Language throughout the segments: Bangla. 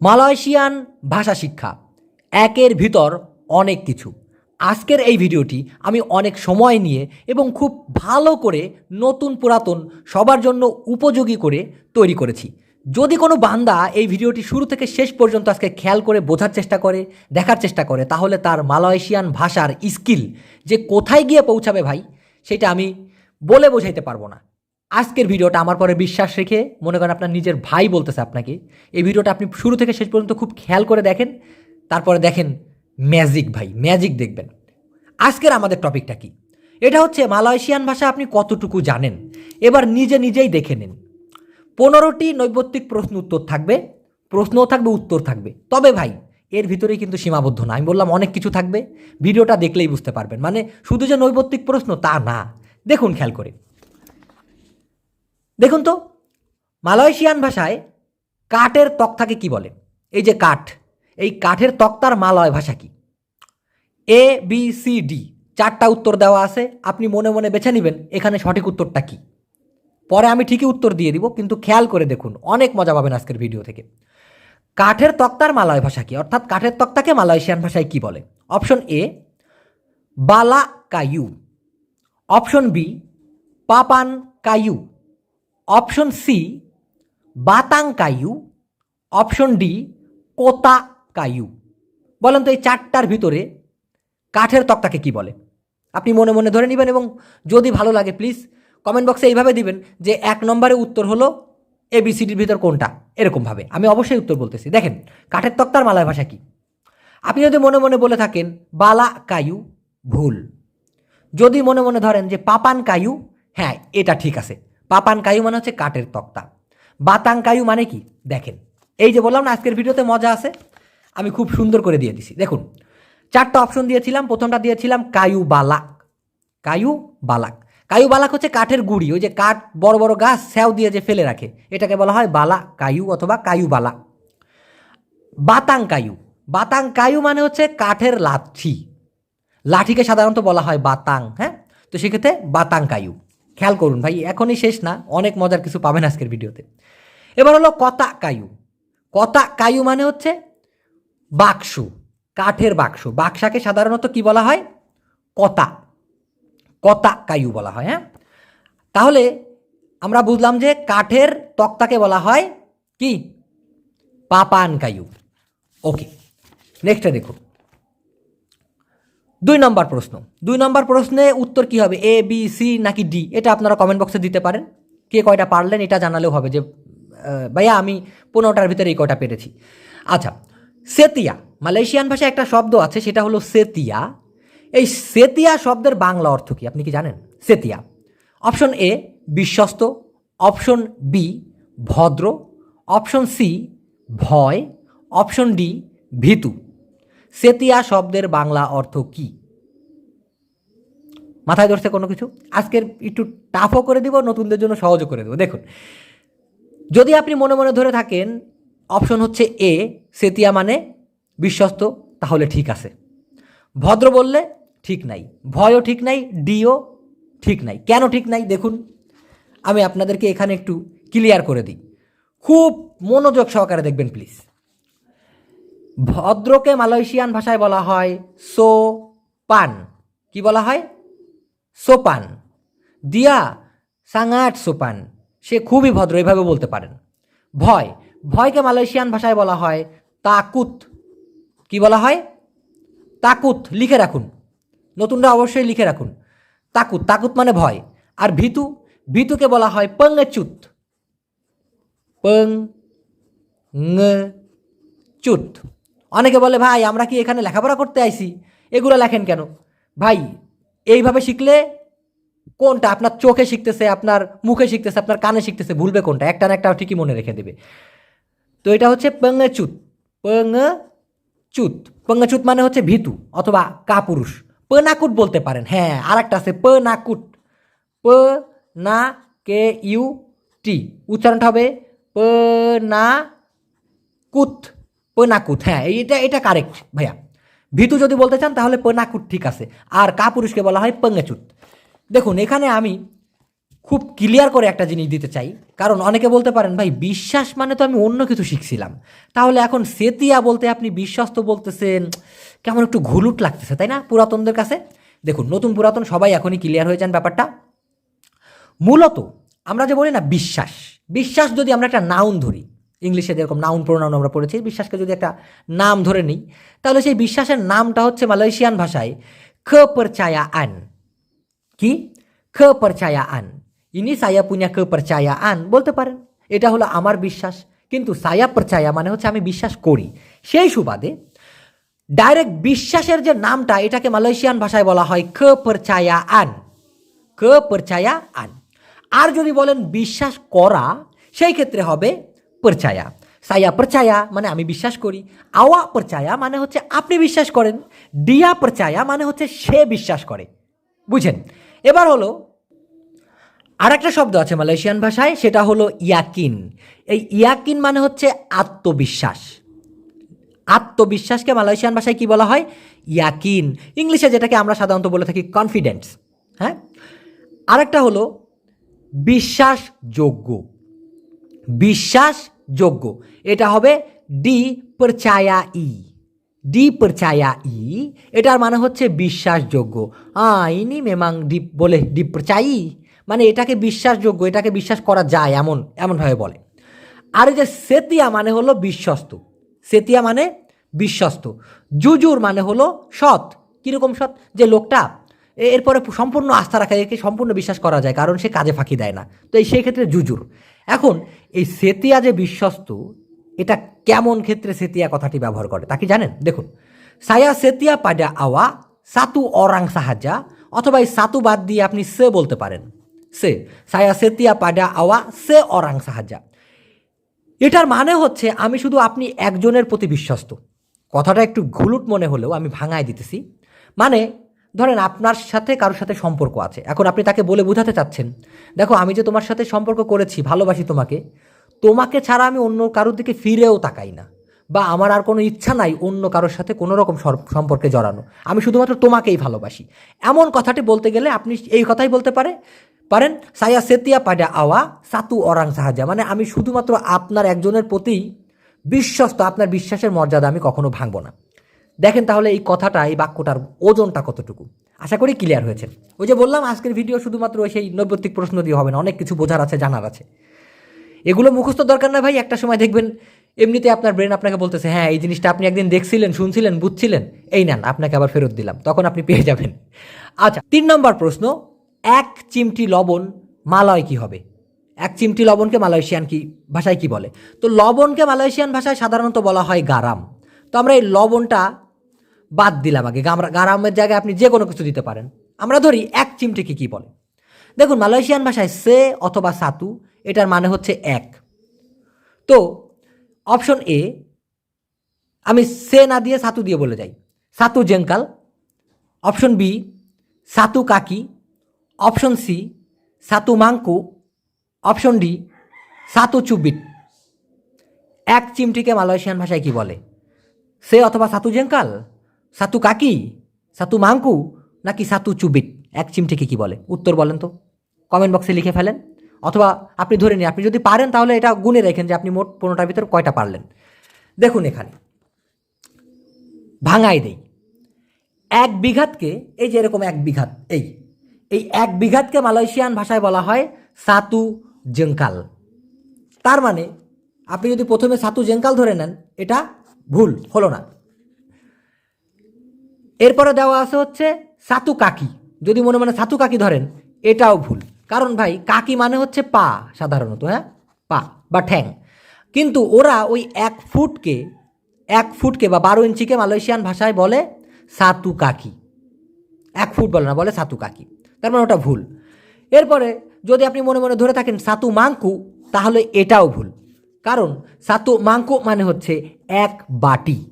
মালয়েশিয়ান ভাষা শিক্ষা, একের ভিতর অনেক কিছু। আজকের এই ভিডিওটি আমি অনেক সময় নিয়ে এবং খুব ভালো করে নতুন পুরাতন সবার জন্য উপযোগী করে তৈরি করেছি। যদি কোনো বান্দা এই ভিডিওটি শুরু থেকে শেষ পর্যন্ত আজকে খেয়াল করে বোঝার চেষ্টা করে, দেখার চেষ্টা করে, তাহলে তার মালয়েশিয়ান ভাষার স্কিল যে কোথায় গিয়ে পৌঁছাবে ভাই, সেটা আমি বলে বোঝাইতে পারব না। আজকের ভিডিওটা আমার পরে বিশ্বাস রেখে মনে করেন আপনার নিজের ভাই বলতেছে আপনাকে, এই ভিডিওটা আপনি শুরু থেকে শেষ পর্যন্ত খুব খেয়াল করে দেখেন, তারপরে দেখেন ম্যাজিক ভাই, ম্যাজিক দেখবেন। আজকের আমাদের টপিকটা কি? এটা হচ্ছে মালয়েশিয়ান ভাষা আপনি কতটুকু জানেন? এবার নিজে নিজেই দেখে নিন। পনেরোটি নৈবত্তিক প্রশ্ন উত্তর থাকবে, প্রশ্নও থাকবে, উত্তর থাকবে। তবে ভাই, এর ভিতরেই কিন্তু সীমাবদ্ধ না। আমি বললাম অনেক কিছু থাকবে, ভিডিওটা দেখলেই বুঝতে পারবেন। মানে শুধু যে নৈবত্তিক প্রশ্ন তা না। দেখুন খেয়াল করে। দেখুন তো, মালয়েশিয়ান ভাষায় কাঠের তক্তাকে কি বলে? এই যে কাঠ, এই কাঠের তক্তার মালয় ভাষা কি? এ বি সি ডি চারটা উত্তর দেওয়া আছে, আপনি মনে মনে বেছে নেবেন এখানে সঠিক উত্তরটা কি। পরে আমি ঠিকই উত্তর দিয়ে দিব, কিন্তু খেয়াল করে দেখুন, অনেক মজা পাবেন আজকের ভিডিও থেকে। কাঠের তক্তার মালয় ভাষা কি? অর্থাৎ কাঠের তক্তাকে মালয়েশিয়ান ভাষায় কি বলে? অপশন এ বালা কায়ু অপশন বি পাপান কায়ু অপশন সি বাতাং কায়ু অপশন ডি কোতা কায়ু বলেন তো এই চারটার ভিতরে কাঠের তক্তাকে কি বলে? আপনি মনে মনে ধরে নেবেন এবং যদি ভালো লাগে প্লিজ কমেন্ট বক্সে এইভাবে দিবেন যে এক নম্বরে উত্তর হলো এবিসিডির ভিতর কোনটা? এরকমভাবে আমি অবশ্যই উত্তর বলতেছি। দেখেন, কাঠের তক্তার মালয় ভাষা কি? আপনি যদি মনে মনে বলে থাকেন বালা কায়ু ভুল। যদি মনে মনে ধরেন যে পাপান কায়ু হ্যাঁ এটা ঠিক আছে। পাপান কায়ু মানে হচ্ছে কাঠের তক্তা। বাতাং কায়ু মানে কি? দেখেন। এই যে বললাম না, আজকের ভিডিওতে মজা আছে। আমি খুব সুন্দর করে দিয়ে দিছি। দেখুন, চারটা অপশন দিয়েছিলাম। প্রথমটা দিয়েছিলাম কায়ু বালাক। কায়ু বালাক। কায়ু বালাক হচ্ছে কাঠের গুড়ি। ওই যে কাঠ, বড় বড় গাছ স্যাও দিয়ে যে ফেলে রাখে। এটাকে বলা হয় বালা, কায়ু অথবা কায়ু বালা। বাতাং কায়ু বাতাং কায়ু মানে হচ্ছে কাঠের লাঠি। লাঠিকে সাধারণত বলা হয় বাতাং হ্যাঁ? তো সেক্ষেত্রে বাতাং কায়ু খেয়াল করুন ভাই, এখনই শেষ না, অনেক মজার কিছু পাবেন আজকের ভিডিওতে। এবার হলো কতা কায়ু। কতা কায়ু মানে হচ্ছে বাক্স, কাঠের বাক্স। বাক্সাকে সাধারণত কি বলা হয়? কতা কতা কায়ু বলা হয় হ্যাঁ? তাহলে আমরা বুঝলাম যে কাঠের তক্তাকে বলা হয় কি? পাপান কায়ু। ওকে নেক্সটে দেখুন। দুই নম্বর প্রশ্ন। দুই নম্বর প্রশ্নে উত্তর কি হবে? এ বি সি নাকি ডি এটা আপনারা কমেন্ট বক্সে দিতে পারেন। কে কয়টা পারলেন এটা জানালেও হবে যে ভাইয়া আমি পনেরোটার ভিতরে এই কয়টা পেরেছি। আচ্ছা সেতিয়া, মালয়েশিয়ান ভাষায় একটা শব্দ আছে, সেটা হলো সেতিয়া। এই সেতিয়া শব্দের বাংলা অর্থ কি? আপনি কি জানেন? সেতিয়া। অপশন এ বিশ্বস্ত। অপশন বি ভদ্র। অপশন সি ভয়। অপশন ডি ভীতু। সেতিয়া শব্দের বাংলা অর্থ কি? মাথায় ধরছে কোনো কিছু? আজকের একটু টাফও করে দিব, নতুনদের জন্য সহজও করে দেবো। দেখুন, যদি আপনি মনে মনে ধরে থাকেন, অপশন হচ্ছে এ, সেতিয়া মানে বিশ্বস্ত, তাহলে ঠিক আছে। ভদ্র বললে ঠিক নাই, ভয়ও ঠিক নাই, ডিও ঠিক নাই। কেন ঠিক নাই? দেখুন, আমি আপনাদেরকে এখানে একটু ক্লিয়ার করে দিই। খুব মনোযোগ সহকারে দেখবেন প্লিজ ভদ্রকে মালয়েশিয়ান ভাষায় বলা হয় সো পান কি বলা হয়? সোপান। দিয়া সাঙ্গাট সোপান। সে খুবই ভদ্র, এভাবে বলতে পারেন। ভয়। ভয়কে মালয়েশিয়ান ভাষায় বলা হয় তাকুত। কি বলা হয়? তাকুত, লিখে রাখুন। নতুনরা অবশ্যই লিখে রাখুন। তাকুত তাকুত মানে ভয়। আর ভীতু, ভীতুকে বলা হয় পং পঙ্গচুত। পং চুত অনেকে বলে, ভাই, আমরা কি এখানে লেখাপড়া করতে আইছি? এগুলো লেখেন কেন? ভাই, এইভাবে শিখলে কোনটা আপনার চোখে শিখতেছে, আপনার মুখে শিখতেছে, আপনার কানে শিখতেছে, ভুলবে কোনটা? একটা না একটা ঠিকই মনে রেখে দেবে। তো এটা হচ্ছে পঙ্গচুত। পঙ্গচুত। পঙ্গচুত মানে হচ্ছে ভীতু অথবা কাপুরুষ। পনাকুট বলতে পারেন। হ্যাঁ আর একটা আছে প নাকুট প না কে ইউ টি উচ্চারণটা হবে প না কুত পনাকুত হ্যাঁ এটা এটা কারেক্ট ভাইয়া। ভীতু যদি বলতে চান, তাহলে পনাকুট ঠিক আছে। আর কাপুরুষকে বলা হয় পঙ্গেচুত দেখুন, এখানে আমি খুব ক্লিয়ার করে একটা জিনিস দিতে চাই। কারণ অনেকে বলতে পারেন, ভাই, বিশ্বাস মানে তো আমি অন্য কিছু শিখছিলাম। তাহলে এখন সেতিয়া বলতে আপনি বিশ্বাস তো বলতেছেন, কেমন একটু ঘুলুট লাগতেছে, তাই না, পুরাতনদের কাছে? দেখুন, নতুন পুরাতন সবাই এখনই ক্লিয়ার হয়ে যান ব্যাপারটা। মূলত, আমরা যে বলি না বিশ্বাস বিশ্বাস যদি আমরা একটা নাউন ধরি ইংলিশে যেরকম নাউন প্রোনাউন আমরা পড়েছি বিশ্বাসকে যদি একটা নাম ধরে নিই, তাহলে সেই বিশ্বাসের নামটা হচ্ছে মালয়েশিয়ান ভাষায় খ পরচায়া আন কি? খ পরচায়া আন ইনি সায়া পুনিয়া খ পরচায়া আন বলতে পারেন। এটা হলো আমার বিশ্বাস, কিন্তু সায়া percaya মানে হচ্ছে আমি বিশ্বাস করি। সেই সুবাদে ডাইরেক্ট বিশ্বাসের যে নামটা, এটাকে মালয়েশিয়ান ভাষায় বলা হয় খ পরচায়া আন ক পরচায়া আন আর যদি বলেন বিশ্বাস করা, সেই ক্ষেত্রে হবে percaya. Saya percaya মানে আমি বিশ্বাস করি। আওয়া percaya মানে হচ্ছে আপনি বিশ্বাস করেন। দিয়া percaya মানে হচ্ছে সে বিশ্বাস করে। বুঝেন? এবার হলো আর একটা শব্দ আছে মালয়েশিয়ান ভাষায়, সেটা হলো ইয়াকিন। এই ইয়াকিন মানে হচ্ছে আত্মবিশ্বাস। আত্মবিশ্বাসকে মালয়েশিয়ান ভাষায় কি বলা হয়? ইয়াকিন। ইংলিশে যেটাকে আমরা সাধারণত বলে থাকি কনফিডেন্স হ্যাঁ? আরেকটা হলো, বিশ্বাসযোগ্য। বিশ্বাসযোগ্য। এটা হবে ডি percaya ই। ডি percaya ই, এটার মানে হচ্ছে বিশ্বাসযোগ্য। আ ইনি মেমাং ডিপ বলে ডিপ percayai মানে এটাকে বিশ্বাসযোগ্য, এটাকে বিশ্বাস করা যায় এমন, এমনভাবে বলে। আর এই যে সেতিয়া মানে হলো বিশ্বস্ত। সেতিয়া মানে বিশ্বস্ত। জুজুর মানে হলো সৎ। কীরকম সৎ? যে লোকটা এরপরে সম্পূর্ণ আস্থা রাখা, একে সম্পূর্ণ বিশ্বাস করা যায়, কারণ সে কাজে ফাঁকি দেয় না। তো এই সেই ক্ষেত্রে জুজুর এখন, এই সেতিয়া যে বিশ্বস্ত, এটা কেমন ক্ষেত্রে সেতিয়া কথাটি ব্যবহার করে, তা কি জানেন? দেখুন, সায়া সেতিয়া পাডা আওয়া, সাতু অরাং সাহায্যা অথবা এই সাতু বাদ দিয়ে আপনি সে বলতে পারেন। সে, সায়া সেতিয়া পাডা আওয়া, সে অরাং সাহায্যা এটার মানে হচ্ছে, আমি শুধু আপনি একজনের প্রতি বিশ্বস্ত। কথাটা একটু ঘুলুট মনে হলেও আমি ভাঙায় দিতেছি। মানে ধরেন আপনার সাথে কারোর সাথে সম্পর্ক আছে। এখন আপনি তাকে বলে বোঝাতে চাচ্ছেন, দেখো, আমি যে তোমার সাথে সম্পর্ক করেছি, ভালোবাসি তোমাকে তোমাকে ছাড়া আমি অন্য কারোর দিকে ফিরেও তাকাই না বা আমার আর কোনো ইচ্ছা নাই অন্য কারোর সাথে কোনো রকম সম্পর্কে জড়ানো। আমি শুধুমাত্র তোমাকেই ভালোবাসি। এমন কথাটি বলতে গেলে আপনি এই কথাই বলতে পারে, পারেন, সায়া সেতিয়া পাডা আওয়া সাতু অরাং সাহায্যা মানে আমি শুধুমাত্র আপনার একজনের প্রতি বিশ্বস্ত, আপনার বিশ্বাসের মর্যাদা আমি কখনো ভাঙব না। দেখেন তাহলে এই কথাটা, এই বাক্যটার ওজনটা কতটুকু? আশা করি ক্লিয়ার হয়েছে। ওই যে বললাম, আজকের ভিডিও শুধুমাত্র সেই নৈবত্তিক প্রশ্ন দিয়ে হবে না, অনেক কিছু বোঝার আছে, জানার আছে। এগুলো মুখস্থ দরকার না ভাই, একটা সময় দেখবেন, এমনিতে আপনার ব্রেন আপনাকে বলতেছে হ্যাঁ এই জিনিসটা আপনি একদিন দেখছিলেন, শুনছিলেন, বুঝছিলেন, এই নেন, আপনাকে আবার ফেরত দিলাম। তখন আপনি পেয়ে যাবেন। আচ্ছা তিন নম্বর প্রশ্ন, এক চিমটি লবণ মালয় কি হবে? এক চিমটি লবণকে মালয়েশিয়ান কি, ভাষায় কি বলে? তো লবণকে মালয়েশিয়ান ভাষায় সাধারণত বলা হয় গারাম। তো আমরা এই লবণটা বাদ দিলাম আগে। গারামের জায়গায় আপনি যে কোনো কিছু দিতে পারেন। আমরা ধরি, এক চিমটিকে কি বলে? দেখুন, মালয়েশিয়ান ভাষায় সে অথবা সাতু, এটার মানে হচ্ছে এক। তো অপশন এ আমি সে না দিয়ে সাতু দিয়ে বলে যাই। সাতু জেঙ্কাল অপশন বি সাতু কাকি অপশন সি সাতু মাংকু অপশন ডি সাতু চুবিট। এক চিমটিকে মালয়েশিয়ান ভাষায় কি বলে? সে অথবা সাতু জেঙ্কাল? সাতু কাকি, সাতু মাংকু, নাকি সাতু চুবিট? এক চিমটিকে কি বলে? উত্তর বলেন তো। কমেন্ট বক্সে লিখে ফেলেন। অথবা আপনি ধরে নিন, আপনি যদি পারেন তাহলে এটা গুনে রেখেন যে আপনি মোট পনেরোটার ভিতর কয়টা পারলেন। দেখুন এখানে। ভাঙাই দেই। এক বিঘাতকে, এই যে এরকম এক বিঘাত, এই এই এক বিঘাতকে মালয়েশিয়ান ভাষায় বলা হয় সাতু জেঙ্কাল তার মানে আপনি যদি প্রথমে সাতু জেঙ্কাল ধরে নেন, এটা ভুল, হলো না। এরপরে দেওয়া আছে হচ্ছে সাতু কাকি। যদি মনে মনে সাতু কাকি ধরেন, এটাও ভুল। কারণ ভাই, কাকি মানে হচ্ছে পা সাধারণত হ্যাঁ? পা বা ঠ্যাং। কিন্তু ওরা ওই এক ফুটকে এক ফুটকে বা বারো ইঞ্চিকে মালয়েশিয়ান ভাষায় বলে সাতু কাকি। এক ফুট বলে না, বলে সাতু কাকি। তার মানে ওটা ভুল। এরপরে যদি আপনি মনে মনে ধরে থাকেন সাতু মাংকু, তাহলে এটাও ভুল। কারণ সাতু মাংকু মানে হচ্ছে এক বাটি।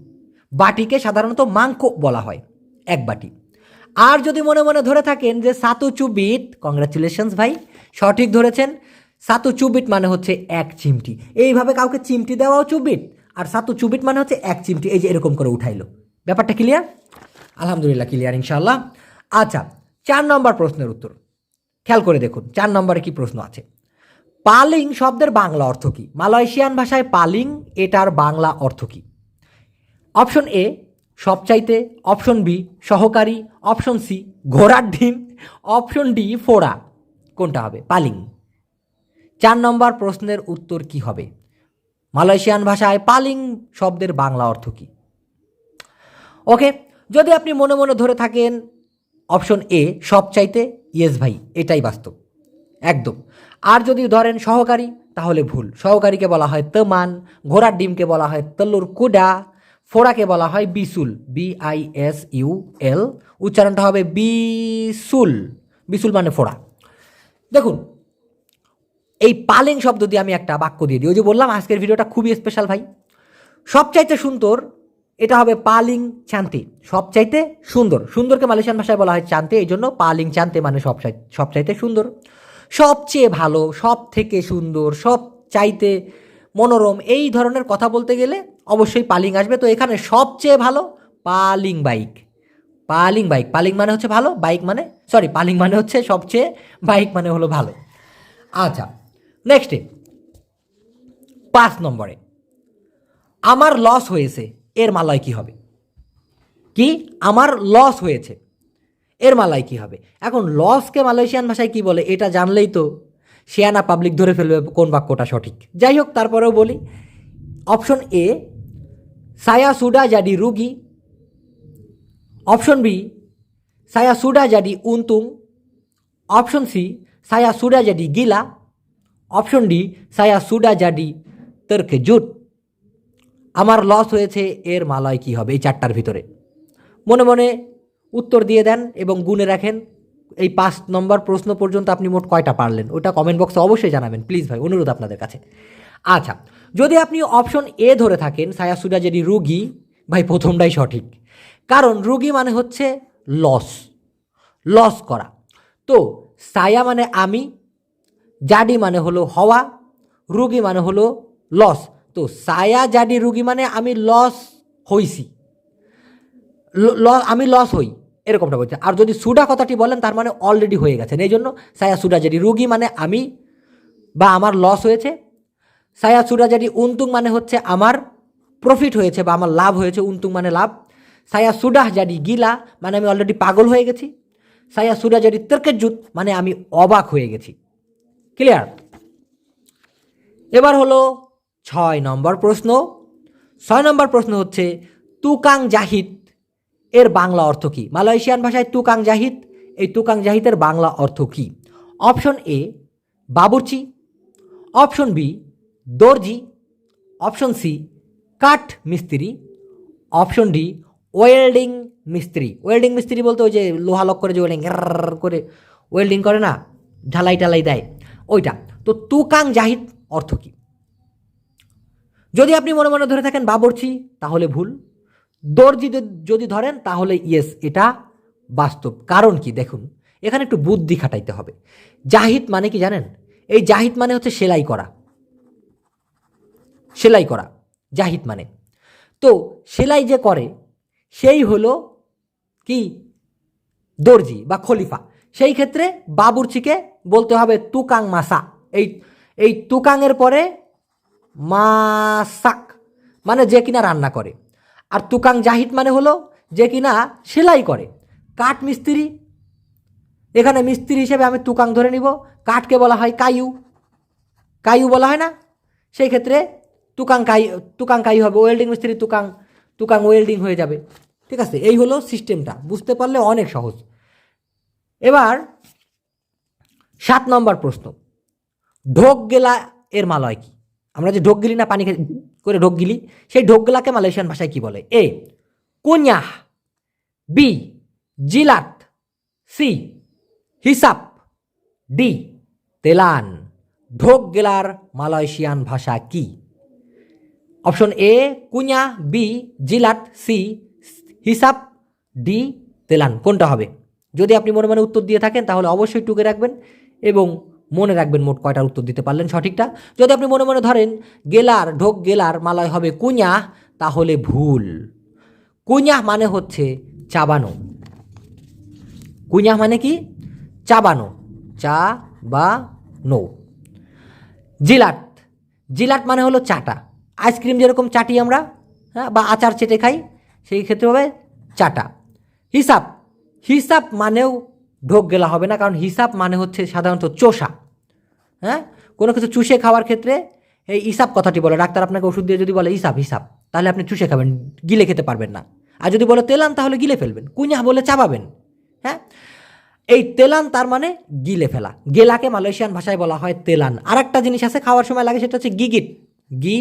বাটিকে সাধারণত মাংকো বলা হয়। এক বাটি। আর যদি মনে মনে ধরে থাকেন যে সাতু চুবিট কংগ্রাচুলেশনস ভাই, সঠিক ধরেছেন। সাতু চুবিট মানে হচ্ছে এক চিমটি। এইভাবে কাউকে চিমটি দেওয়াও চুবিট, আর সাতু চুবিট মানে হচ্ছে এক চিমটি। এই যে এরকম করে উঠাইলো। ব্যাপারটা ক্লিয়ার আলহামদুলিল্লাহ ক্লিয়ার ইনশাল্লাহ আচ্ছা চার নম্বর প্রশ্নের উত্তর। খেয়াল করে দেখুন, চার নম্বরে কি প্রশ্ন আছে? পালিং শব্দের বাংলা অর্থ কী? মালয়েশিয়ান ভাষায় পালিং, এটার বাংলা অর্থ কী? অপশন এ সবচাইতে অপশন বি সহকারী অপশন সি ঘোড়ার ডিম অপশন ডি ফোড়া। কোনটা হবে? পালিং। চার নম্বর প্রশ্নের উত্তর কি হবে? মালয়েশিয়ান ভাষায় পালিং শব্দের বাংলা অর্থ কী? ওকে, যদি আপনি মনে মনে ধরে থাকেন অপশন এ সব চাইতে ইয়েস ভাই, এটাই বাস্তব। একদম। আর যদি ধরেন সহকারী, তাহলে ভুল। সহকারীকে বলা হয় তমান, ঘোড়ার ডিমকে বলা হয় তল্লুর কুডা ফোড়াকে বলা হয় বিসুল, B I S U L. উচ্চারণটা হবে বিসুল। বিসুল মানে ফোড়া। দেখুন, এই পালেং শব্দ দিয়ে আমি একটা বাক্য দিয়ে দিই। ওই যে বললাম, আজকের ভিডিওটা খুবই স্পেশাল ভাই। সবচাইতে সুন্দর, এটা হবে পালিং চান্তে। সবচাইতে সুন্দর। সুন্দরকে মালয়েশিয়ান ভাষায় বলা হয় চান্তে। এই জন্য পালিং চান্তে মানে সব সবচাইতে সুন্দর। সবচেয়ে ভালো সব থেকে সুন্দর সব চাইতে মনোরম, এই ধরনের কথা বলতে গেলে অবশ্যই পালিং আসবে। তো এখানে সবচেয়ে ভালো পালিং বাইক। পালিং বাইক। পালিং মানে হচ্ছে ভালো, বাইক মানে সরি, পালিং মানে হচ্ছে সবচেয়ে, বাইক মানে হলো ভালো। আচ্ছা নেক্সটে পাঁচ নম্বরে। আমার লস হয়েছে, এর মালায় কি হবে? কি? আমার লস হয়েছে, এর মালায় কি হবে? এখন লসকে মালয়েশিয়ান ভাষায় কি বলে? এটা জানলেই তো শিয়ানা পাবলিক ধরে ফেলবে কোন বাক্যটা সঠিক। যাই হোক, তারপরেও বলি অপশন এ সুডা জাডি রুগি অপশন বি সায়া সুডা জাডি উনতুং অপশন সি সায়া সুডা জাডি গিলা অপশন ডি সায়া সুডা জাডি তর্কে জুট আমার লস হয়েছে, এর মালয় কি হবে? এই চারটার ভিতরে। মনে মনে উত্তর দিয়ে দেন এবং গুনে রাখেন। এই পাঁচ নম্বর প্রশ্ন পর্যন্ত আপনি মোট কয়টা পারলেন? ওটা কমেন্ট বক্সে অবশ্যই জানাবেন। প্লিজ ভাই, অনুরোধ আপনাদের কাছে। আচ্ছা যদি আপনি অপশন এ ধরে থাকেন সায়া যেটি রুগী, ভাই, প্রথমটাই সঠিক। কারণ রুগী মানে হচ্ছে লস লস করা। তো সায়া মানে আমি, জাডি মানে হলো হওয়া, রুগী মানে হলো লস তো সায়া, জাডি, রুগী মানে আমি লস হইছি। আমি লস হই, এরকমটা বলছে। আর যদি সুডা কথাটি বলেন, তার মানে অলরেডি হয়ে গেছেন। এই জন্য সায়া সুডা জাডি রুগী মানে আমি, বা আমার লস হয়েছে সায়া সুডা জাডি উন্তুং মানে হচ্ছে আমার প্রফিট হয়েছে বা আমার লাভ হয়েছে, উন্তুং মানে লাভ। সায়া সুডাহ জারি গিলা মানে আমি অলরেডি পাগল হয়ে গেছি। সায়া সুডা জাডি তর্কের মানে আমি অবাক হয়ে গেছি। ক্লিয়ার এবার হলো ছয় নম্বর প্রশ্ন। ছয় নম্বর প্রশ্ন হচ্ছে, তুকাং জাহিদ এর বাংলা অর্থ কী? মালয়েশিয়ান ভাষায় তুকাং জাহিদ, এই তুকাং জাহিদের বাংলা অর্থ কী? অপশন এ, বাবুর্চি। অপশন বি দর্জি অপশন সি কাঠ মিস্ত্রি অপশন ডি ওয়েল্ডিং মিস্ত্রি ওয়েল্ডিং মিস্ত্রি বলতে ওই যে লোহা লক করে যে ওয়েল্ডিং করে ওয়েল্ডিং করে না, ঢালাই টালাই দেয়, ওইটা। তো তুকাং জাহিদ অর্থ কী? যদি আপনি মনে মনে ধরে থাকেন বাবরচি, তাহলে ভুল। দর্জি যদি ধরেন, তাহলে ইয়েস এটা বাস্তব। কারণ কি? দেখুন, এখানে একটু বুদ্ধি খাটাইতে হবে। জাহিদ মানে কি জানেন? এই জাহিদ মানে হচ্ছে সেলাই করা। সেলাই করা, জাহিদ মানে। তো সেলাই যে করে, সেই হলো কি? দর্জি বা খলিফা। সেই ক্ষেত্রে বাবুর্চিকে বলতে হবে তুকাং মাসা। এই এই তুকাংয়ের পরে মাসাক মানে যে কিনা রান্না করে। আর তুকাং জাহিদ মানে হলো যে কিনা সেলাই করে। কাঠ মিস্ত্রি, এখানে মিস্ত্রি হিসেবে আমি তুকাং ধরে নিব। কাঠকে বলা হয় কায়ু। কায়ু বলা হয় না? সেই ক্ষেত্রে তুকাং কাই তুকাং কাই হবে ওয়েল্ডিং মিস্ত্রি তুকাং তুকাং ওয়েল্ডিং হয়ে যাবে। ঠিক আছে, এই হলো সিস্টেমটা বুঝতে পারলে অনেক সহজ। এবার, সাত নম্বর প্রশ্ন, ঢোক গেলা এর মালয় কি? আমরা যে ঢোক গিলি না, পানি করে ঢোক গিলি, সেই ঢোক গেলাকে মালয়েশিয়ান ভাষায় কি বলে? এ, কুন্যাহ, বি, জিলাত, সি, হিসাব, ডি, তেলান। ঢোক গেলার মালয়েশিয়ান ভাষা কি? অপশন এ কুঁয়া বি জিলাট সি হিসাব ডি তেলান কোনটা হবে? যদি আপনি মনে মনে উত্তর দিয়ে থাকেন, তাহলে অবশ্যই টুকে রাখবেন এবং মনে রাখবেন মোট কয়টার উত্তর দিতে পারলেন সঠিকটা। যদি আপনি মনে মনে ধরেন, গেলার, ঢোক গেলার মালায় হবে কুঁয়া, তাহলে ভুল। কুঁয়া মানে হচ্ছে চাবানো। কুঁয়া মানে কি? চাবানো চা বা নো জিলাট জিলাট মানে হলো চাটা। আইসক্রিম যেরকম চাটি আমরা হ্যাঁ বা আচার চেটে খাই, সেই ক্ষেত্রে হবে চাটা। হিসাব। হিসাব মানেও ঢোক গেলা হবে না, কারণ হিসাব মানে হচ্ছে সাধারণত চোষা হ্যাঁ? কোনো কিছু চুষে খাওয়ার ক্ষেত্রে এই হিসাব কথাটি বলে। ডাক্তার আপনাকে ওষুধ দিয়ে যদি বলে হিসাব হিসাব, তাহলে আপনি চুষে খাবেন, গিলে খেতে পারবেন না। আর যদি বলে তেলান, তাহলে গিলে ফেলবেন, কুইনা বলে চাবাবেন হ্যাঁ? এই তেলান তার মানে গিলে ফেলা। গেলাকে মালয়েশিয়ান ভাষায় বলা হয় তেলান। আর একটা জিনিস আছে, খাওয়ার সময় লাগে, সেটা হচ্ছে গিগিট। গি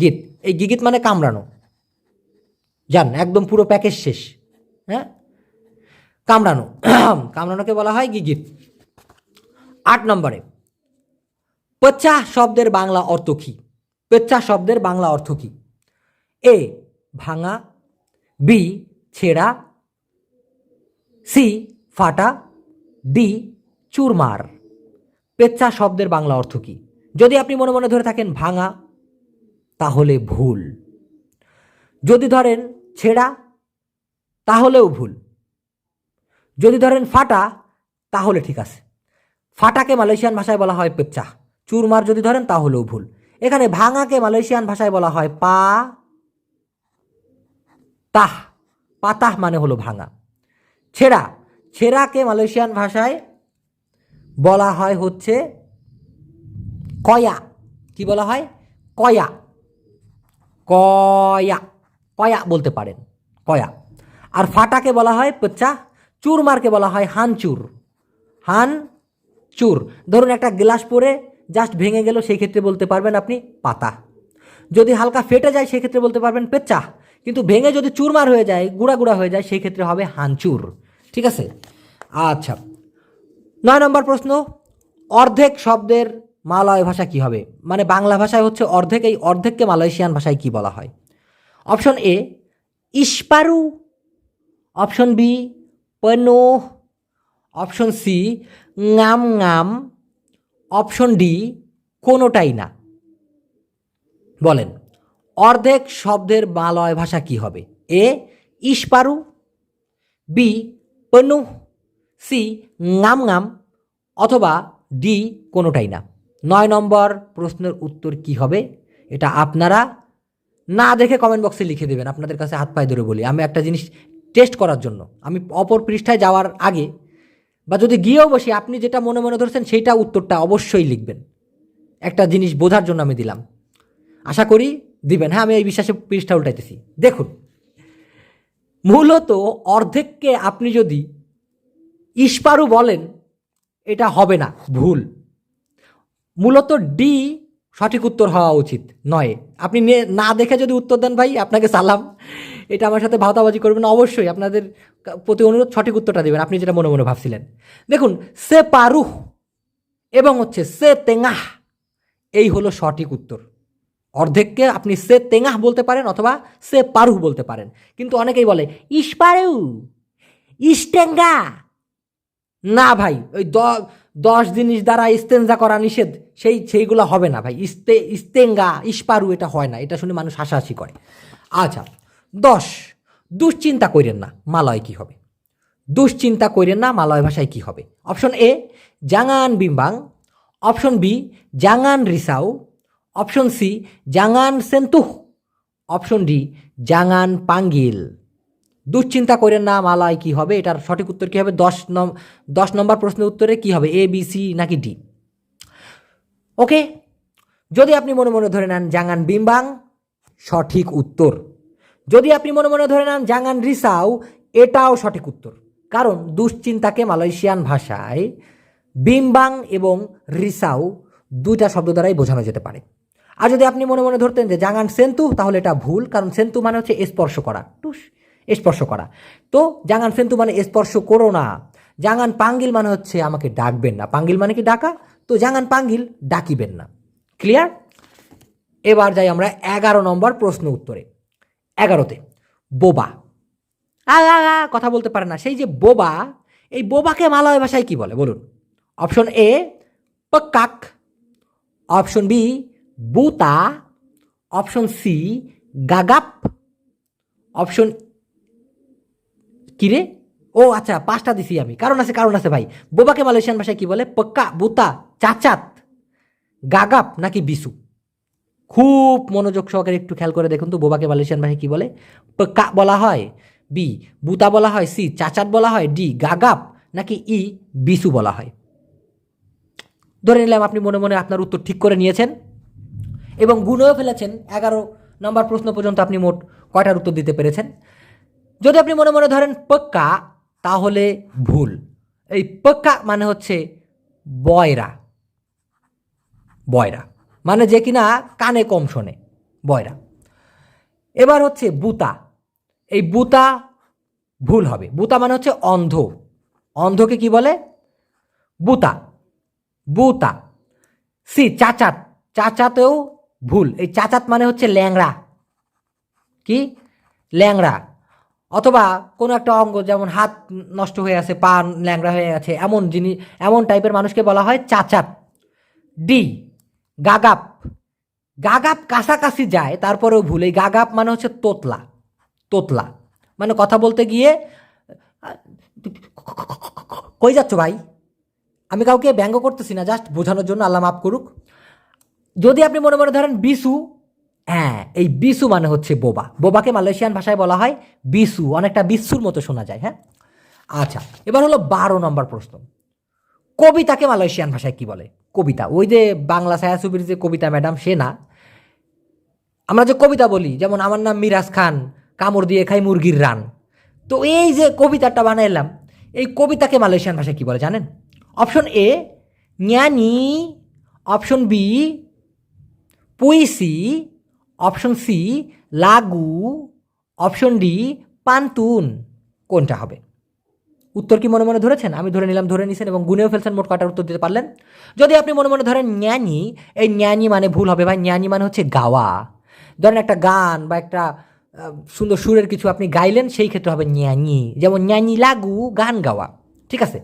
গিট এই গিগিত মানে কামড়ানো। জান, একদম পুরো প্যাকেজ শেষ। হ্যাঁ? কামড়ানো। কামড়ানোকে বলা হয় গিগিট আট নম্বরে, পেচ্ছা শব্দের বাংলা অর্থ কী? পেচ্ছা শব্দের বাংলা অর্থ কী? এ, ভাঙা, বি, ছেঁড়া, সি, ফাটা, ডি, চুরমার। পেচ্ছা শব্দের বাংলা অর্থ কী? যদি আপনি মনে মনে ধরে থাকেন, ভাঙা তাহলে ভুল। যদি ধরেন ছেঁড়া, তাহলেও ভুল। যদি ধরেন ফাটা, তাহলে ঠিক আছে। ফাটাকে মালয়েশিয়ান ভাষায় বলা হয় পেচ্চা চুরমার যদি ধরেন, তাহলেও ভুল। এখানে ভাঙাকে মালয়েশিয়ান ভাষায় বলা হয় পা, তাহ। পাতাহ মানে হলো ভাঙা। ছেঁড়া, ছেঁড়াকে মালয়েশিয়ান ভাষায় বলা হয় হচ্ছে কয়া। কি বলা হয়? কয়া। কয়া কয়া বলতে পারেন, কয়া। আর ফাটাকে বলা হয় পেচ্চা, চুরমারকে বলা হয় হানচুর হান চুর ধরুন একটা গ্লাস পরে জাস্ট ভেঙে গেল, সেই ক্ষেত্রে বলতে পারবেন আপনি পাতা। যদি হালকা ফেটে যায়, সেই ক্ষেত্রে বলতে পারবেন পেচ্চা। কিন্তু ভেঙে যদি চুরমার হয়ে যায়, গুঁড়া গুঁড়া হয়ে যায়, সেই ক্ষেত্রে হবে হানচুর। ঠিক আছে? আচ্ছা। নয় নম্বর প্রশ্ন, অর্ধেক শব্দের মালয় ভাষা কি হবে? মানে বাংলা ভাষায় হচ্ছে অর্ধেক, এই অর্ধেককে মালয়েশিয়ান ভাষায় কি বলা হয়? অপশন এ, ইস্পারু। অপশন বি, পনো। অপশন সি ngaম ngaম অপশন ডি, কোনোটাই না। বলেন, অর্ধেক শব্দের মালয় ভাষা কি হবে? এ, ইস্পারু। বি, পনু। সি ngaম ngaম অথবা ডি, কোনোটাই না। নয় নম্বর প্রশ্নের উত্তর কি হবে? এটা আপনারা না দেখে কমেন্ট বক্সে লিখে দেবেন। আপনাদের কাছে হাত পায়ে ধরে বলি। আমি একটা জিনিস টেস্ট করার জন্য। আমি অপর পৃষ্ঠায় যাওয়ার আগে বা যদি গিয়েও বসি, আপনি যেটা মনে মনে ধরছেন সেইটা উত্তরটা অবশ্যই লিখবেন। একটা জিনিস বোঝার জন্য আমি দিলাম। আশা করি দিবেন। হ্যাঁ আমি এই বিশ্বাসে পৃষ্ঠা উল্টাইতেছি। দেখুন, মূলত অর্ধেককে আপনি যদি ইস্পারু বলেন, এটা হবে না, ভুল। মূলত ডি সঠিক উত্তর হওয়া উচিত, নয়। আপনি নে- দেখে যদি উত্তর দেন ভাই, আপনাকে সালাম। এটা আমার সাথে ভাওতাবাজি করবেন অবশ্যই আপনাদের প্রতি অনুরোধ সঠিক উত্তরটা দেবেন, আপনি যেটা মনে মনে ভাবছিলেন। দেখুন, সে পারুহ এবং হচ্ছে সে তেঙাহ, এই হলো সঠিক উত্তর। অর্ধেককে আপনি সে তেঙাহ বলতে পারেন অথবা সে পারুহ বলতে পারেন। কিন্তু অনেকেই বলে ইস্পারু ইস্টেঙ্গা না ভাই, ওই দ- দশ জিনিস দ্বারা ইস্তেঞ্জা করা নিষেধ, সেই, সেইগুলো হবে না ভাই। ইস্তে, ইস্তেঙ্গা, ইস্পারু এটা হয় না, এটা শুনে মানুষ হাসাহাসি করে। আচ্ছা দশ, দুশ্চিন্তা করেন না, মালয় কি হবে? দুশ্চিন্তা করেন না, মালয় ভাষায় কি হবে? অপশন এ, জাঙান বিম্বাং। অপশন বি, জাঙান রিসাউ অপশন সি, জাঙান সেন্তুহ। অপশন ডি, জাঙান পাঙ্গিল। দুশ্চিন্তা করেন না, মালায় কি হবে? এটার সঠিক উত্তর কী হবে? দশ নম, দশ নম্বর প্রশ্নের উত্তরে কি হবে? এ বি সি নাকি ডি ওকে যদি আপনি মনে মনে ধরে নেন জাঙ্গান বিম্বাং, সঠিক উত্তর। যদি আপনি মনে মনে ধরে নেন জাঙ্গান রিসাও, এটাও সঠিক উত্তর। কারণ দুশ্চিন্তাকে মালয়েশিয়ান ভাষায় বিম্বাং এবং রিসাও দুইটা শব্দ দ্বারাই বোঝানো যেতে পারে। আর যদি আপনি মনে মনে ধরতেন যে জাঙ্গান সেন্তু, তাহলে এটা ভুল, কারণ সেন্তু মানে হচ্ছে স্পর্শ করা। টুস। স্পর্শ করা। তো জাঙ্গান সেন্তু মানে স্পর্শ করো না। জাঙ্গান পাঙ্গিল মানে হচ্ছে আমাকে ডাকবেন না। পাঙ্গিল মানে কি ডাকা? তো জাঙ্গান পাঙ্গিল ডাকিবেন না। ক্লিয়ার এবার যাই আমরা এগারো নম্বর প্রশ্ন উত্তরে। এগারোতে বোবা। আ আ, আ, কথা বলতে পারে না। সেই যে বোবা এই বোবাকে মালয় ভাষায় কি বলে? বলুন। অপশন এ পকাক অপশন বি বুতা। অপশন সি গাগাপ। অপশন কিরে ও আচ্ছা পাঁচটা দিছি আমি। কারণ আছে কারণ আছে, ভাই। বোবাকে মালয়েশিয়ান ভাষায় কি বলে? পক্কা, বুতা, চাচাত, গাগাপ নাকি বিসু? খুব মনোযোগ সহকারে একটু খেয়াল করে দেখুন তো, বোবাকে মালয়েশিয়ান ভাষায় কি বলে? পক্কা বলা হয়, বি, বুতা বলা হয়, সি, চাচাত বলা হয়, ডি, গাগাপ নাকি ই, বিসু বলা হয়। ধরে নিলাম আপনি মনে মনে আপনার উত্তর ঠিক করে নিয়েছেন এবং গুণেও ফেলেছেন। এগারো নম্বর প্রশ্ন পর্যন্ত আপনি মোট কয়টার উত্তর দিতে পেরেছেন? যদি আপনি মনে মনে ধরেন পক্কা, তাহলে ভুল। এই পক্কা মানে হচ্ছে বয়রা। বয়রা। মানে যে কিনা কানে কম শোনে। বয়রা। এবার হচ্ছে বুতা। এই বুতা ভুল হবে। বুতা মানে হচ্ছে অন্ধ। অন্ধকে কি বলে? বুতা। বুতা। সি, চাচাত। চাচাতেও ভুল। এই চাচাত মানে হচ্ছে ল্যাংড়া। কি? ল্যাংড়া। অথবা কোনো একটা অঙ্গ যেমন হাত নষ্ট হয়ে আছে, পা ল্যাংড়া হয়ে আছে, এমন জিনিস এমন টাইপের মানুষকে বলা হয় চাচাত। ডি, গাগাপ। গাগাপ কাছাকাছি যায়, তারপরেও ভুল। গাগাপ মানে হচ্ছে তোতলা। তোতলা। মানে কথা বলতে গিয়ে, কই যাচ্ছ ভাই? আমি কাউকে ব্যঙ্গ করতেছি না, জাস্ট বোঝানোর জন্য আল্লাহ মাফ করুক। যদি আপনি মনে মনে ধরেন বিসু হ্যাঁ এই বিসু মানে হচ্ছে বোবা। বোবাকে মালয়েশিয়ান ভাষায় বলা হয় বিসু, অনেকটা বিসুর মতো শোনা যায় হ্যাঁ? আচ্ছা এবার হলো বারো নম্বর প্রশ্ন। কবিতাকে মালয়েশিয়ান ভাষায় কি বলে? কবিতা। ওই যে বাংলা ছায়াছবির যে কবিতা, ম্যাডাম, সে না। আমরা যে কবিতা বলি, যেমন আমার নাম মিরাজ খান, কামড় দিয়ে খাই মুরগির রান। তো এই যে কবিতাটা বানাইলাম, এই কবিতাকে মালয়েশিয়ান ভাষায় কি বলে জানেন? অপশন এ জ্ঞানী অপশন বি, পুইসি অপশন সি লাগু অপশন ডি পান্তুন কোনটা হবে? উত্তর কি মনে মনে ধরেছেন? আমি ধরে নিলাম, ধরে নিছেন এবং গুনেও ফেলছেন, মোট কটার উত্তর দিতে পারলেন? যদি আপনি মনে মনে ধরেন ন্যানি, এই ন্যানি মানে ভুল হবে ভাই। ন্যানি মানে হচ্ছে গাওয়া। ধরেন একটা গান বা একটা সুন্দর সুরের কিছু আপনি গাইলেন, সেই ক্ষেত্রে হবে ন্যানি। যেমন ন্যানি লাগু, গান গাওয়া। ঠিক আছে?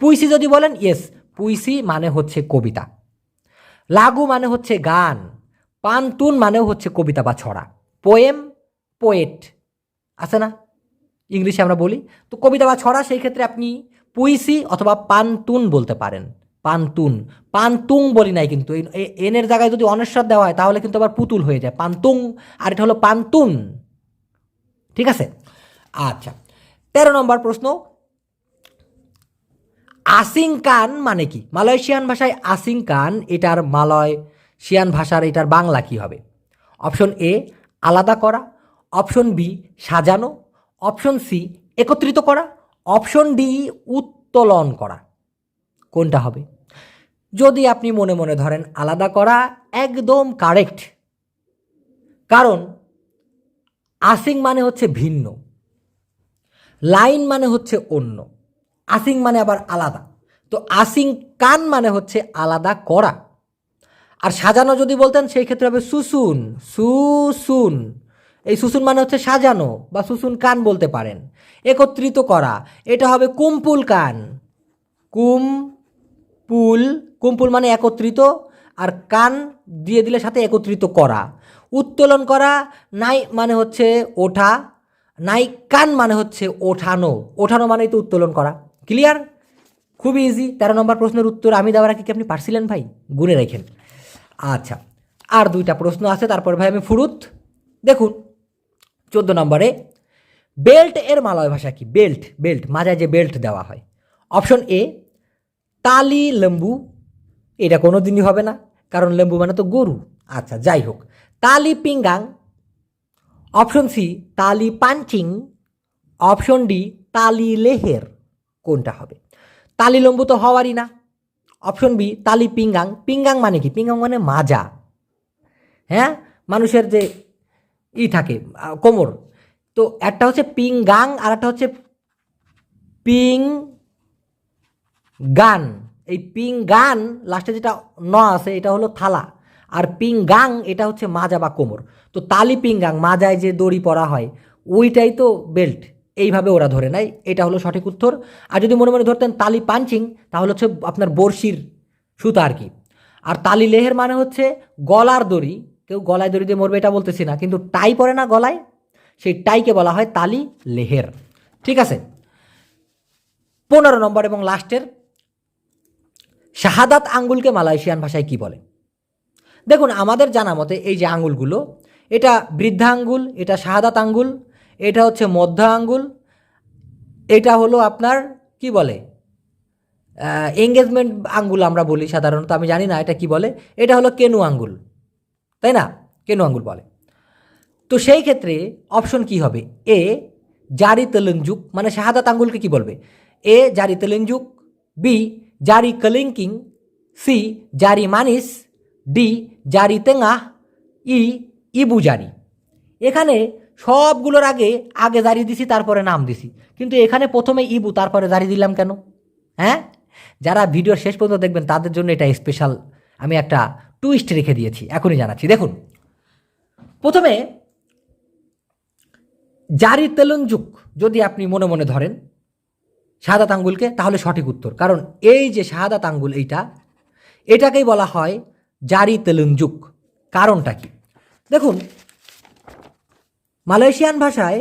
পুইসি যদি বলেন ইয়েস পুইসি মানে হচ্ছে কবিতা। লাগু মানে হচ্ছে গান। পান্তুন মানেও হচ্ছে কবিতা বা ছড়া। পোয়েম, পোয়েট, আছে না? ইংলিশে আমরা বলি। তো কবিতা বা ছড়া, সেই ক্ষেত্রে আপনি পুইসি অথবা পান্তুন বলতে পারেন। পান্তুন। পান্তুং বলি নাই কিন্তু। এনের জায়গায় যদি অনস্বর দেওয়া হয়, তাহলে কিন্তু আবার পুতুল হয়ে যায়। পান্তুং, আর এটা হলো পান্তুন। ঠিক আছে? আচ্ছা। তেরো নম্বর প্রশ্ন। আসিংকান মানে কি? মালয়েশিয়ান ভাষায় আসিংকান, এটার মালয়েশিয়ান ভাষার এটার বাংলা কি হবে? অপশন এ, আলাদা করা। অপশন বি, সাজানো। অপশন সি, একত্রিত করা। অপশন ডি, উত্তোলন করা। কোনটা হবে? যদি আপনি মনে মনে ধরেন আলাদা করা, একদম কারেক্ট কারণ, আসিং মানে হচ্ছে ভিন্ন। লাইন মানে হচ্ছে অন্য। আসিং মানে আবার আলাদা। তো আসিং কান মানে হচ্ছে আলাদা করা। আর সাজানো যদি বলতেন, সেই ক্ষেত্রে হবে সুসুন সুসুন। এই সুসুন মানে হচ্ছে সাজানো বা সুসুন কান বলতে পারেন। একত্রিত করা। এটা হবে কুমপুল কান। কুম পুল কুমপুল মানে একত্রিত, আর কান দিয়ে দিলে সাথে একত্রিত করা। উত্তোলন করা, নাই মানে হচ্ছে ওঠা, নাই কান মানে হচ্ছে ওঠানো। ওঠানো মানেই তো উত্তোলন করা। ক্লিয়ার খুবই ইজি তেরো নম্বর প্রশ্নের উত্তর আমি দেওয়ার কি আপনি পারছিলেন ভাই? গুনে রেখেন। আচ্ছা আর দুইটা প্রশ্ন আছে, তারপর ভাই আমি ফুরুত। দেখুন, চোদ্দ নম্বরে, বেল্ট এর মালয় ভাষা কি? বেল্ট বেল্ট, মাজায় যে বেল্ট দেওয়া হয়। অপশন এ, তালি লেম্বু, এটা কোনো দিনই হবে না, কারণ লেম্বু মানে তো গরু। আচ্ছা যাই হোক, তালি পিঙ্গাং, অপশন সি, তালি পাঞ্চিং, অপশন ডি, তালি লেহের, কোনটা হবে? তালি লম্বু তো হওয়ারই না। অপশন বি তালি পিঙ্গাং পিঙ্গাং মানে কি? পিঙ্গাং মানে মাজা। হ্যাঁ? মানুষের যে ই থাকে কোমর। তো একটা হচ্ছে পিঙ্গাং আর একটা হচ্ছে পিং গান এই পিং গান লাস্টে যেটা ন আছে, এটা হলো থালা। আর পিং গাং এটা হচ্ছে মাজা বা কোমর। তো তালি পিঙ্গাং, মাজায় যে দড়ি পরা হয়, ওইটাই তো বেল্ট এইভাবে ওরা ধরে নেয়। এটা হলো সঠিক উত্তর। আর যদি মনে মনে ধরতেন তালি পাঞ্চিং, তাহলে হচ্ছে আপনার বড়শির সুতা আর কি। আর তালি লেহের মানে হচ্ছে গলার দড়ি। কেউ গলায় দড়ি দিয়ে মরবে এটা বলতেছি না, কিন্তু টাই পরে না গলায়, সেই টাইকে বলা হয় তালি লেহের। ঠিক আছে? পনেরো নম্বর এবং লাস্টের। শাহাদাত আঙ্গুলকে মালয়েশিয়ান ভাষায় কি বলে? দেখুন, আমাদের জানা মতে এই যে আঙ্গুলগুলো, এটা বৃদ্ধা আঙ্গুল এটা শাহাদাত আঙ্গুল এটা হচ্ছে মধ্য আঙ্গুল, এটা হলো আপনার, কি বলে এঙ্গেজমেন্ট আঙ্গুল আমরা বলি সাধারণত, আমি জানি না এটা কি বলে, এটা হলো কেনু আঙ্গুল, তাই না? কেনু আঙ্গুল বলে। তো সেই ক্ষেত্রে অপশন কি হবে? এ জারি তেলেঞ্জুক মানে শাহাদাত আঙ্গুলকে কি বলবে? এ জারি তেলেঞ্জুক বি জারি কলিঙ্কিং, সি জারি মানিস, ডি জারি তেঙ্গা ই ইবু জারি। এখানে সবগুলোর আগে আগে জারি দিছি, তারপরে নাম দিছি। কিন্তু এখানে প্রথমে ইবু, তারপরে জারি দিলাম কেন? হ্যাঁ? যারা ভিডিওর শেষ পর্যন্ত দেখবেন, তাদের জন্য এটা স্পেশাল আমি একটা টুইস্ট রেখে দিয়েছি। এখনই জানাচ্ছি। দেখুন, প্রথমে জারি তেলঞ্জুক যদি আপনি মনে মনে ধরেন, শাহাদাত আঙ্গুলকে, তাহলে সঠিক উত্তর। কারণ এই যে শাহাদাত আঙ্গুল এইটা, এটাকেই বলা হয় জারি তেলঞ্জুক কারণটা কি? দেখুন মালয়েশিয়ান ভাষায়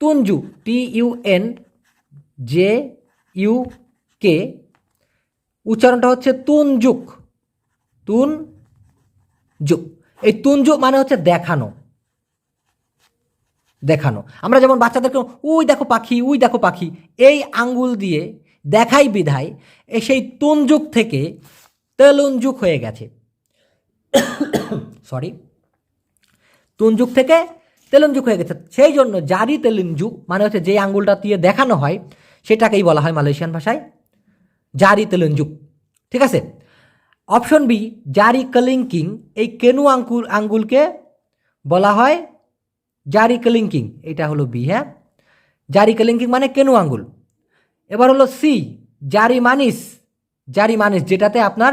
তুনজু T U N J U K উচ্চারণটা হচ্ছে তুনজুক। তুন জুক এই তুনজুক মানে হচ্ছে দেখানো। দেখানো। আমরা যেমন বাচ্চাদেরকে, উই দেখো পাখি, উই দেখো পাখি এই আঙ্গুল দিয়ে দেখাই বিধায় সেই তুনজুক থেকে তেলুনজুক হয়ে গেছে। সরি তুনজুক থেকে তেলুনজুক হয়ে গেছে। সেই জন্য জারি তেলুনজুক মানে হচ্ছে যে আঙ্গুলটা দিয়ে দেখানো হয়, সেটাকেই বলা হয় মালয়েশিয়ান ভাষায় জারি তেলুনজুক ঠিক আছে? অপশন বি, জারি কলিঙ্কিং এই কেনু আঙ্কুল আঙ্গুলকে বলা হয় জারি কলিঙ্কিং এটা হলো বি হ্যাঁ? জারি কলিঙ্কিং মানে কেনু আঙ্গুল। এবার হলো সি, জারি মানিস। জারি মানিস, যেটাতে আপনার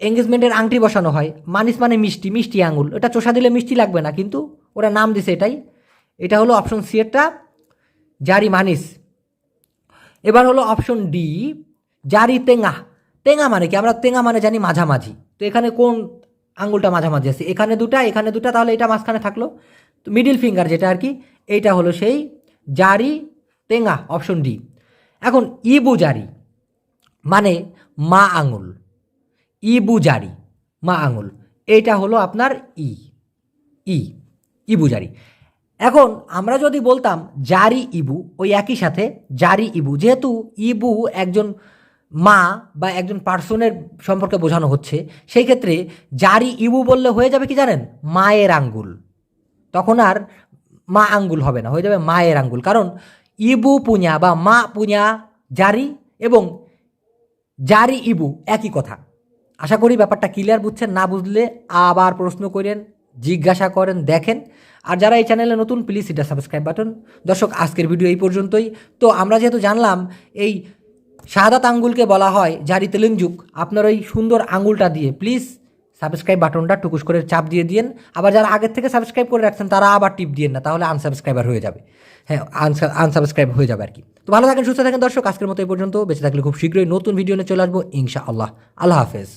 এঙ্গেজমেন্টের আংটি বসানো হয়। মানিস মানে মিষ্টি মিষ্টি আঙ্গুল। এটা চোষা দিলে মিষ্টি লাগবে না, কিন্তু ওরা নাম দিছে এটাই। এটা হলো অপশন সি এরটা জারি মানিস। এবার হলো অপশন ডি জারি তেঙ্গা। তেঙ্গা মানে কি? আমরা তেঙ্গা মানে জানি মাঝামাঝি। তো এখানে কোন আঙ্গুলটা মাঝামাঝি আছে? এখানে দুটা এখানে দুটা, তাহলে এটা মাঝখানে থাকল। তো মিডিল ফিঙ্গার যেটা আর কি, এইটা হলো সেই জারি তেঙ্গা অপশন ডি এখন ইবু জারি মানে মা আঙুল। ইবু জারি, মা আঙুল। এইটা হলো আপনার ই। ই। ইবু জারি। এখন আমরা যদি বলতাম জারি ইবু, ওই একই সাথে জারি ইবু, যেহেতু ইবু একজন মা বা একজন পার্সনের সম্পর্কে বোঝানো হচ্ছে, সেই ক্ষেত্রে জারি ইবু বললে হয়ে যাবে কি জানেন? মায়ের আঙ্গুল। তখন আর মা আঙ্গুল হবে না, হয়ে যাবে মায়ের আঙ্গুল। কারণ ইবু পুñা বা মা পুñা জারি এবং জারি ইবু একই কথা। আশা করি ব্যাপারটা ক্লিয়ার বুঝছেন, না বুঝলে আবার প্রশ্ন করেন জিজ্ঞাসা করেন, দেখেন। আর যারা এই চ্যানেলে নতুন প্লিজ এটা সাবস্ক্রাইব বাটন দর্শক, আজকের ভিডিও এই পর্যন্তই। তো আমরা যেহেতু জানলাম, এই শাহাদাত আঙ্গুলকে বলা হয় জারি তেলেঞ্জুক আপনার ওই সুন্দর আঙ্গুলটা দিয়ে প্লিজ সাবস্ক্রাইব বাটনটা টুকুস করে চাপ দিয়ে দিন আবার যারা আগের থেকে সাবস্ক্রাইব করে রাখছেন, তারা আবার টিপ দিয়েন না, তাহলে আনসাবস্ক্রাইবার হয়ে যাবে। হ্যাঁ আনসাবস্ক্রাইব হয়ে যাবে আর কি তো ভালো থাকেন, সুস্থ থাকেন দর্শক, আজকের মতো এই পর্যন্ত। বেঁচে থাকলে খুব শীঘ্রই নতুন ভিডিও নিয়ে চলে আসব ইনশা আল্লাহ আল্লাহ হাফেজ।